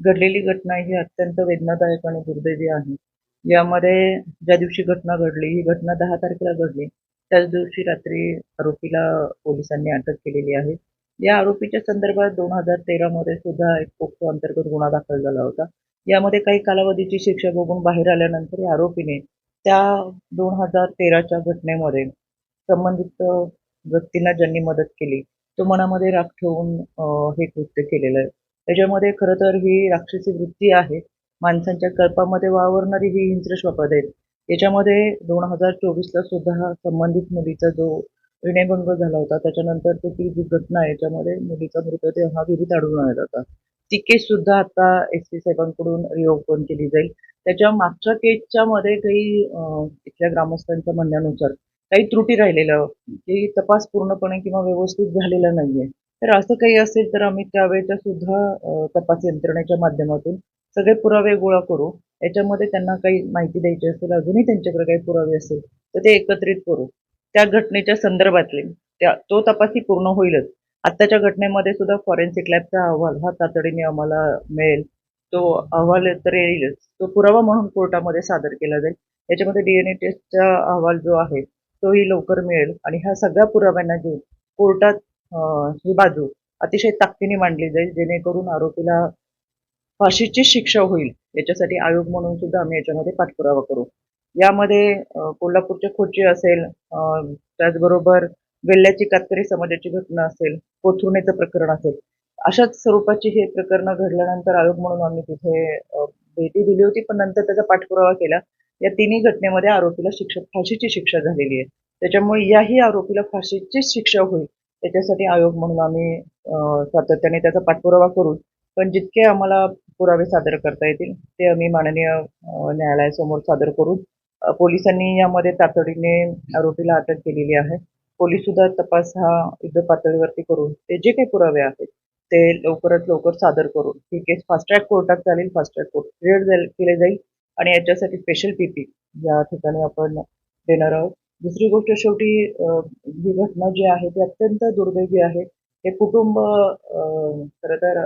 घडलेली घटना ही अत्यंत वेदनादायक आणि दुर्दैवी आहे. यामध्ये ज्या दिवशी घटना घडली ही घटना दहा तारखेला घडली त्याच दिवशी रात्री आरोपीला पोलिसांनी अटक केलेली आहे. या आरोपीच्या संदर्भात दोन हजार तेरामध्ये सुद्धा एक पोक्सो अंतर्गत गुन्हा दाखल झाला होता. यामध्ये काही कालावधीची शिक्षा बघून बाहेर आल्यानंतर या आरोपीने त्या दोन हजार तेराच्या घटनेमध्ये संबंधित व्यक्तींना ज्यांनी मदत केली तो मनामध्ये राख ठेवून हे कृत्य केलेलं आहे. त्याच्यामध्ये खरं तर ही राक्षसी वृत्ती आहे. माणसांच्या कल्पामध्ये वावरणारी ही हिंस्र स्वपद आहेत. याच्यामध्ये दोन हजार चोवीसला सुद्धा संबंधित मुलीचा जो विनयभंग झाला होता त्याच्यानंतर तो ती जी घटना आहे याच्यामध्ये मुलीचा मृतदेह हा विहिरीत आढळून आला होता. ती केस सुद्धा आता एस पी साहेबांकडून रिओपन केली जाईल. त्याच्या मागच्या केसच्या मध्ये काही इथल्या ग्रामस्थांच्या म्हणण्यानुसार काही त्रुटी राहिलेल्या की तपास पूर्णपणे किंवा व्यवस्थित झालेला नाहीये. तर असं काही असेल तर आम्ही त्यावेळेच्या सुद्धा तपास यंत्रणेच्या माध्यमातून सगळे पुरावे गोळा करू. याच्यामध्ये त्यांना काही माहिती द्यायची असेल अजूनही त्यांच्याकडे काही पुरावे असेल तर ते एकत्रित करू. त्या घटनेच्या संदर्भातले त्या तो तपासही पूर्ण होईलच. आत्ताच्या घटनेमध्ये सुद्धा फॉरेन्सिक लॅबचा अहवाल हा तातडीने आम्हाला मिळेल. तो अहवाल तर येईलच. तो पुरावा म्हणून कोर्टामध्ये सादर केला जाईल. याच्यामध्ये डीएनए टेस्टचा अहवाल जो आहे तोही लवकर मिळेल. आणि ह्या सगळ्या पुराव्यांना घेऊन कोर्टात ही बाजू अतिशय ताकदीने मांडली जाईल जेणेकरून आरोपीला फाशीची शिक्षा होईल. याच्यासाठी आयोग म्हणून सुद्धा आम्ही याच्यामध्ये पाठपुरावा करू. यामध्ये कोल्हापूरचे कोल्हापूरच्या खोची असेल त्याचबरोबर वेल्ल्याची कातकरी समाजाची घटना असेल कोथरुणेचं प्रकरण असेल अशाच स्वरूपाची हे प्रकरणं घडल्यानंतर आयोग म्हणून आम्ही तिथे भेटी दिली होती पण नंतर त्याचा पाठपुरावा केला. या तिन्ही घटनेमध्ये आरोपीला शिक्षा फाशीची शिक्षा झालेली आहे. त्याच्यामुळे याही आरोपीला फाशीचीच शिक्षा होईल. त्याच्यासाठी आयोग म्हणून आम्ही सातत्याने त्याचा पाठपुरावा करू. पण जितके आम्हाला पुरावे सादर करता येतील ते आम्ही माननीय न्यायालयासमोर सादर करू. पोलिसांनी यामध्ये तातडीने आरोपीला अटक केलेली आहे. पोलीस सुद्धा तपास हा युद्ध पातळीवरती करून ते जे काही पुरावे आहेत ते लवकरात लवकर सादर करून. ही केस फास्ट ट्रॅक कोर्टात चालेल फास्ट ट्रॅक कोर्ट क्रिएट जाईल केले जाईल. आणि याच्यासाठी स्पेशल पीपी या ठिकाणी आपण देणार आहोत. दुसरी गोष्ट शेवटी ही घटना जी आहे ती अत्यंत दुर्दैवी आहे. हे कुटुंब खरं तर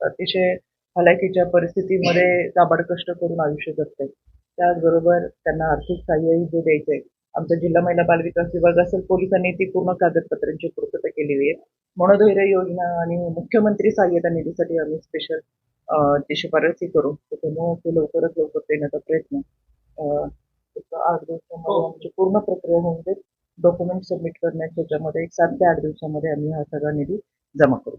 अतिशय हलाखीच्या परिस्थितीमध्ये दाबाड कष्ट करून आयुष्य जगते त्याचबरोबर त्यांना आर्थिक सहाय्यही जे द्यायचं आहे आमचा जिल्हा महिला बालविकास विभाग असेल पोलिसांनी ती पूर्ण कागदपत्रांची पूर्तता केली आहे. मनोधैर्य योजना आणि मुख्यमंत्री सहाय्यता निधीसाठी आम्ही स्पेशल ती शिफारसी करू. त्यामुळे ते लवकरात लवकर देण्याचा प्रयत्न आठ दिवसामध्ये आमची पूर्ण प्रक्रिया होऊन जाईल. डॉक्युमेंट सबमिट करण्याच्या याच्यामध्ये एक सात ते आठ दिवसामध्ये आम्ही हा सगळा निधी जमा करू.